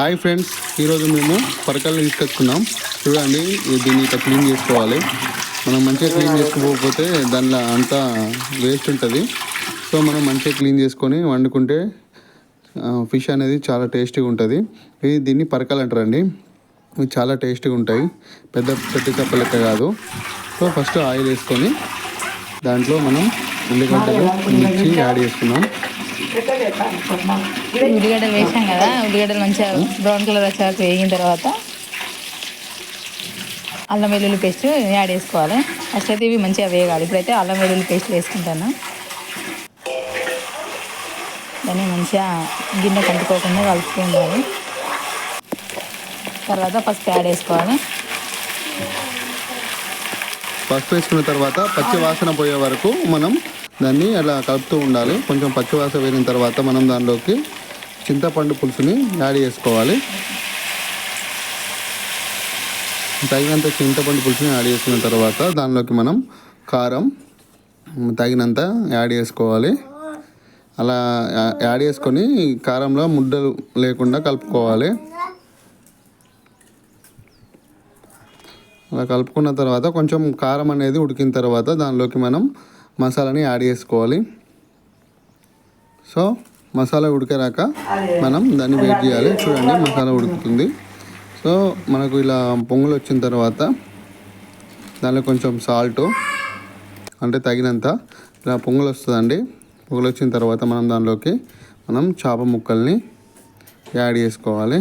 Hi friends ఈరోజు మేము పరకలు తీసుకొచ్చుకున్నాం. చూడండి దీన్ని ఇట్లా క్లీన్ చేసుకోవాలి. మనం మంచిగా క్లీన్ చేసుకోకపోతే దానిలో అంతా వేస్ట్ ఉంటుంది. సో మనం మంచిగా క్లీన్ చేసుకొని వండుకుంటే ఫిష్ అనేది చాలా టేస్టీగా ఉంటుంది. ఇది దీన్ని పరకలు అంటారండి ఇవి చాలా టేస్టీగా ఉంటాయి. పెద్ద పెట్టి చేప లెక్క కాదు. సో ఫస్ట్ ఆయిల్ వేసుకొని దాంట్లో మనం ఉల్లిగడ్డలు మిర్చి యాడ్ చేసుకున్నాం. ఉల్లిగడ్డలు వేసాం కదా ఉల్లిగడ్డలు మంచిగా బ్రౌన్ కలర్ వచ్చాక వేగిన తర్వాత అల్లం వెల్లుల్లి పేస్ట్ యాడ్ చేసుకోవాలి. ఫస్ట్ అయితే ఇవి మంచిగా వేగాలి. ఇప్పుడైతే అల్లం వెల్లుల్లి పేస్ట్ వేసుకుంటాను. దాన్ని మంచిగా గిన్నె కంటుకోకుండా కలుపుతూ ఉండాలి తర్వాత పసుపు యాడ్ వేసుకోవాలి పసుపు వేసుకున్న తర్వాత పచ్చి వాసన పోయే వరకు మనం దాన్ని అలా కలుపుతూ ఉండాలి. కొంచెం పచ్చివాస వేరిన వేసిన తర్వాత మనం దానిలోకి చింతపండు పులుసుని యాడ్ చేసుకోవాలి. తగినంత చింతపండు పులుసుని యాడ్ చేసుకున్న తర్వాత దానిలోకి మనం కారం తగినంత యాడ్ చేసుకోవాలి. అలా యాడ్ చేసుకొని కారంలో ముద్దలు లేకుండా కలుపుకోవాలి. అలా కలుపుకున్న తర్వాత కొంచెం కారం అనేది ఉడికిన తర్వాత దానిలోకి మనం మసాలాని యాడ్ చేసుకోవాలి. సో మసాలా ఉడికేరాక మనం దాన్ని వెయిట్ చేయాలి. చూడండి మసాలా ఉడుకుతుంది. సో మనకు ఇలా పొంగులు వచ్చిన తర్వాత దానిలో కొంచెం సాల్ట్ అంటే తగినంత ఇలా పొంగులు వస్తుందండి. పొంగులు వచ్చిన తర్వాత మనం దానిలోకి మనం చేప ముక్కల్ని యాడ్ చేసుకోవాలి.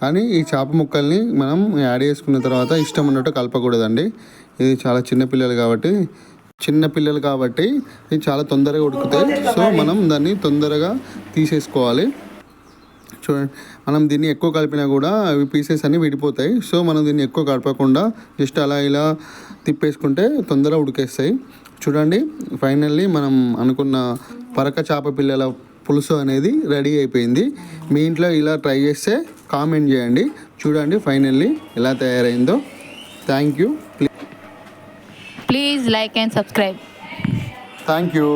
కానీ ఈ చేప ముక్కల్ని మనం యాడ్ చేసుకున్న తర్వాత ఇష్టం ఉన్నట్టు కలపకూడదండి. ఇది చాలా చిన్న పిల్లలు కాబట్టి చిన్న పిల్లలు కాబట్టి ఇది చాలా తొందరగా ఉడుకుతాయి. సో మనం దాన్ని తొందరగా తీసేసుకోవాలి. చూడండి మనం దీన్ని ఎక్కువ కలిపినా కూడా అవి పీసెస్ అన్నీ విడిపోతాయి. సో మనం దీన్ని ఎక్కువ కలపకుండా జస్ట్ అలా ఇలా తిప్పేసుకుంటే తొందరగా ఉడికేస్తాయి. చూడండి ఫైనల్లీ మనం అనుకున్న పరక చేప పిల్లల పులుసు అనేది రెడీ అయిపోయింది. మీ ఇంట్లో ఇలా ట్రై చేస్తే కామెంట్ చేయండి. చూడండి ఫైనల్లీ ఎలా తయారైందో. Thank you. Please like and subscribe. Thank you.